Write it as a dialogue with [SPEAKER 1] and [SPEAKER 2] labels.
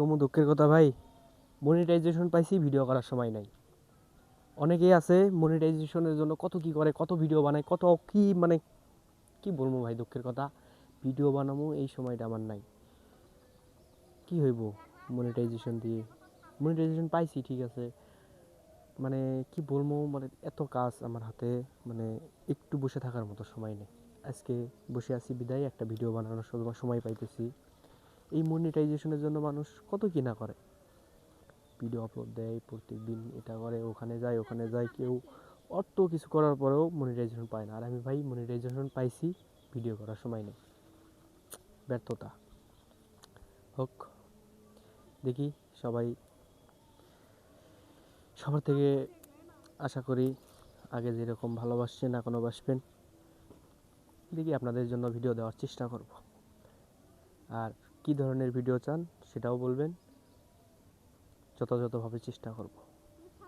[SPEAKER 1] তবু দুঃখের কথা ভাই মনিটাইজেশন পাইছি ভিডিও করার সময় নাই। অনেকেই আছে মনিটাইজেশনের জন্য কত কি করে, কত ভিডিও বানায়, কত কি মানে কি বলব ভাই দুঃখের কথা? ভিডিও বানাবো এই সময়টা আমার নাই। কি হইব মনিটাইজেশন দিয়ে? মনিটাইজেশন পাইছি, ঠিক আছে। মানে কি বলব মানে এত কাজ আমার হাতে মানে একটু বসে থাকার মতো সময় নেই। আজকে বসে আছি বিদায়, একটা ভিডিও বানানোর সময় সময় পাইতেছি। এই মনিটাইজেশনের জন্য মানুষ কত কি না করে। ভিডিও আপলোড দেয় প্রত্যেক দিন এটা করে, ওখানে যায় ওখানে যায়, কেউ অত কিছু করার পরেও মনিটাইজেশন পায় না। আর আমি ভাই মনিটাইজেশন পাইছি ভিডিও করার সময় নেই। ব্যর্থতা। হোক, দেখি সবাই, সবার থেকে আশা করি আগে যেরকম ভালোবাসছেন এখনও বাসবেন। দেখি আপনাদের জন্য ভিডিও দেওয়ার চেষ্টা করব। আর কী ধরনের ভিডিও চান সেটাও বলবেন। যথাযথভাবে চেষ্টা করব।